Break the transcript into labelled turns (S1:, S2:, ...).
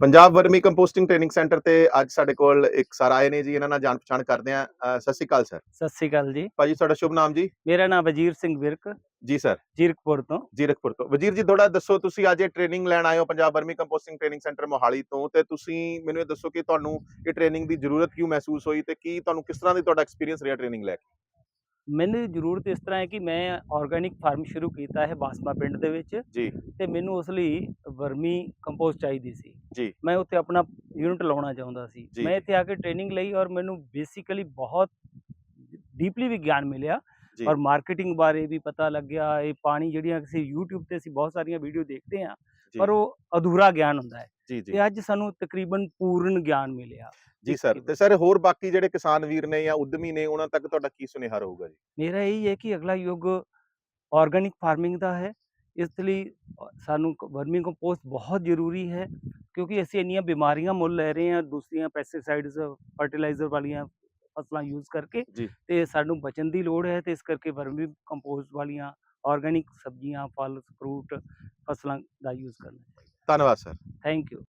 S1: Punjab vermi composting training centre ਤੇ ਅੱਜ ਸਾਡੇ ਕੋਲ ਇੱਕ ਸਰ ਆਏ ਨੇ ਜੀ ਇਹਨਾਂ ਨਾਲ ਜਾਣ ਪਛਾਣ ਕਰਦੇ ਆ ਸਤਿ ਸ਼੍ਰੀ ਅਕਾਲ ਸਰ।
S2: ਸਤਿ ਸ੍ਰੀ ਅਕਾਲ ਜੀ।
S1: ਭਾਜੀ ਤੁਹਾਡਾ ਸ਼ੁਭ ਨਾਮ ਜੀ?
S2: ਮੇਰਾ ਨਾਮ ਵਜੀਰ ਸਿੰਘ ਵਿਰਕ।
S1: ਜੀ ਸਰ।
S2: ਜੀਰਕਪੁਰ ਤੋਂ।
S1: ਜੀਰਕਪੁਰ ਤੋਂ। ਵਜ਼ੀਰ ਜੀ ਥੋੜਾ ਦੱਸੋ ਤੁਸੀਂ ਅੱਜ ਇਹ ਟ੍ਰੇਨਿੰਗ ਲੈਣ ਆਏ ਹੋ Punjab vermicomposting training centre Mohali ਤੋਂ ਤੇ ਤੁਸੀਂ ਮੈਨੂੰ ਇਹ ਦੱਸੋ ਕਿ ਤੁਹਾਨੂੰ ਇਹ ਟ੍ਰੇਨਿੰਗ ਦੀ ਜ਼ਰੂਰਤ ਕਿਉਂ ਮਹਿਸੂਸ ਹੋਈ ਤੇ ਕੀ ਤੁਹਾਨੂੰ ਕਿਸ ਤਰ੍ਹਾਂ ਦੀ ਤੁਹਾਡਾ ਐਕਸਪੀਰੀਅੰਸ ਰਿਹਾ ਟ੍ਰੇਨਿੰਗ ਲੈ ਕੇ?
S2: ਮੈਨੂੰ ਜ਼ਰੂਰਤ ਇਸ ਤਰ੍ਹਾਂ ਹੈ ਕਿ ਮੈਂ ਆਰਗੈਨਿਕ ਫਾਰਮ ਸ਼ੁਰੂ ਕੀਤਾ ਹੈ ਬਾਸਮਾ ਪਿੰਡ ਦੇ ਵਿੱਚ
S1: ਜੀ
S2: ਤੇ ਮੈਨੂੰ ਉਸ ਲਈ ਵਰਮੀ ਕੰਪੋਸਟ ਚਾਹੀਦੀ ਸੀ
S1: ਜੀ।
S2: ਮੈਂ ਉੱਥੇ ਆਪਣਾ ਯੂਨਿਟ ਲਾਉਣਾ ਚਾਹੁੰਦਾ ਸੀ। ਮੈਂ ਇੱਥੇ ਆ ਕੇ ਟ੍ਰੇਨਿੰਗ ਲਈ ਔਰ ਮੈਨੂੰ ਬੇਸਿਕਲੀ ਬਹੁਤ ਡੀਪਲੀ ਵੀ ਗਿਆਨ ਮਿਲਿਆ। ਔਰ ਮਾਰਕੀਟਿੰਗ ਬਾਰੇ ਵੀ ਪਤਾ ਲੱਗਿਆ ਇਹ ਪਾਣੀ ਜਿਹੜੀਆਂ ਅਸੀਂ YouTube ਤੇ ਅਸੀਂ ਬਹੁਤ ਸਾਰੀਆਂ ਵੀਡੀਓ ਦੇਖਦੇ ਹਾਂ
S1: ਜੀ।
S2: ਪਰ ਉਹ ਅਧੂਰਾ ਗਿਆਨ ਹੁੰਦਾ ਹੈ।
S1: ਜੀ ਜੀ।
S2: ਤੇ ਅੱਜ ਸਾਨੂੰ ਤਕਰੀਬਨ ਪੂਰਨ ਗਿਆਨ ਮਿਲਿਆ।
S1: ਜੀ ਸਰ ਤੇ ਸਰ ਹੋਰ ਬਾਕੀ ਜਿਹੜੇ ਕਿਸਾਨ ਵੀਰ ਨੇ ਜਾਂ ਉਦਮੀ ਨੇ ਉਹਨਾਂ ਤੱਕ ਤੁਹਾਡਾ ਕੀ ਸੁਨੇਹਾ ਰਹੂਗਾ ਜੀ?
S2: ਮੇਰਾ ਇਹੀ ਹੈ ਕਿ ਅਗਲਾ ਯੁੱਗ ਆਰਗੈਨਿਕ ਫਾਰਮਿੰਗ ਦਾ ਹੈ। ਇਸ ਲਈ ਸਾਨੂੰ ਵਰਮੀ ਕੰਪੋਸਟ ਬਹੁਤ ਜ਼ਰੂਰੀ ਹੈ ਕਿਉਂਕਿ ਅਸੀਂ ਇੰਨੀਆਂ ਬਿਮਾਰੀਆਂ ਮੁੱਲ ਲੈ ਰਹੇ ਹਾਂ ਦੂਸਰੀਆਂ ਪੈਸਟੀਸਾਈਡਸ ਫਰਟੀਲਾਈਜ਼ਰ ਵਾਲੀਆਂ ਫਸਲਾਂ ਯੂਜ਼ ਕਰਕੇ। ਤੇ ਸਾਨੂੰ ਬਚਣ ਦੀ ਲੋੜ ਹੈ ਤੇ ਇਸ ਕਰਕੇ ਵਰਮੀ ਕੰਪੋਸਟ ਵਾਲੀਆਂ ਆਰਗੈਨਿਕ ਸਬਜ਼ੀਆਂ ਫਲ ਫਰੂਟ ਫਸਲਾਂ ਦਾ ਯੂਜ਼ ਕਰਨਾ।
S1: ਧੰਨਵਾਦ ਸਰ
S2: ਥੈਂਕ ਯੂ